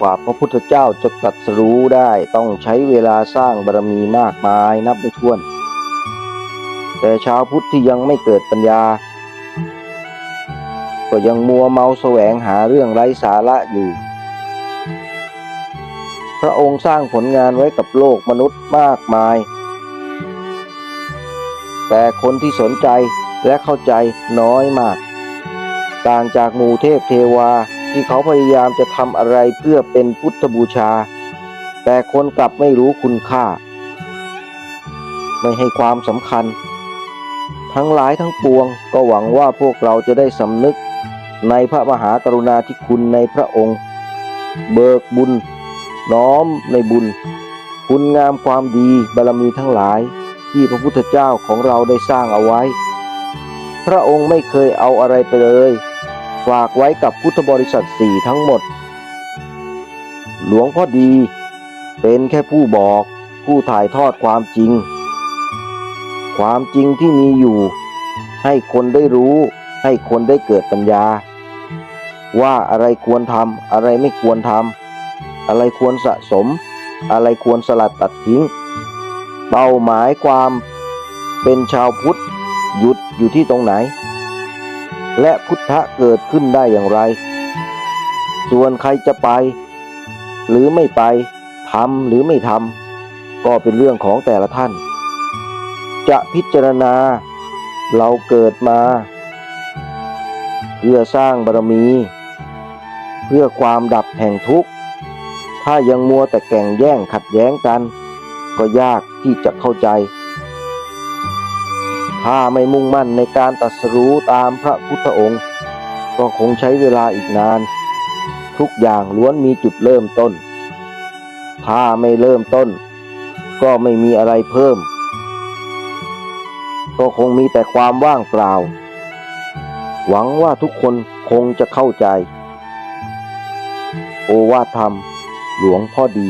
กว่าพระพุทธเจ้าจะตรัสรู้ได้ต้องใช้เวลาสร้างบารมีมากมายนับไม่ถ้วน แต่ชาวพุทธที่ยังไม่เกิดปัญญา ก็ยังมัวเมาแสวงหาเรื่องไร้สาระอยู่ พระองค์สร้างผลงานไว้กับโลกมนุษย์มากมาย แต่คนที่สนใจและเข้าใจน้อยมาก ต่างจากหมู่เทพเทวา ที่เขาพยายามจะทำอะไรเพื่อเป็นพุทธบูชา แต่คนกลับไม่รู้คุณค่า ไม่ให้ความสำคัญ ทั้งหลายทั้งปวงก็หวังว่าพวกเราจะได้สำนึกในพระมหากรุณาธิคุณในพระองค์ เบิกบุญ น้อมในบุญ คุณงามความดีบารมีทั้งหลายที่พระพุทธเจ้าของเราได้สร้างเอาไว้ พระองค์ไม่เคยเอาอะไรไปเลย ฝากไว้กับพุทธบริษัทสี่ทั้งหมด หลวงพ่อดี เป็นแค่ผู้บอกผู้ถ่ายทอดความจริง ความจริงที่มีอยู่ ให้คนได้รู้ ให้คนได้เกิดปัญญา ว่าอะไรควรทำอะไรไม่ควรทำอะไรควรสะสม อะไรควรสลัดตัดทิ้ง เป้าหมายความเป็นชาวพุทธหยุดอยู่ที่ตรงไหน และพุทธะเกิดขึ้นได้อย่างไร ส่วนใครจะไป หรือไม่ไปทำหรือไม่ทำก็เป็นเรื่องของแต่ละท่าน จะพิจารณาเราเกิดมา เพื่อสร้างบารมี เพื่อความดับแห่งทุกข์ ถ้ายังมัวแต่แก่งแย่งขัดแย้งกัน ก็ยากที่จะเข้าใจ ถ้าไม่มุ่งมั่นในการตรัสรู้ตามพระพุทธองค์ ก็คงใช้เวลาอีกนาน ทุกอย่างล้วนมีจุดเริ่มต้น ถ้าไม่เริ่มต้น ก็ไม่มีอะไรเพิ่ม ก็คงมีแต่ความว่างเปล่า หวังว่าทุกคนคงจะเข้าใจ โอวาทธรรม หลวงพ่อดี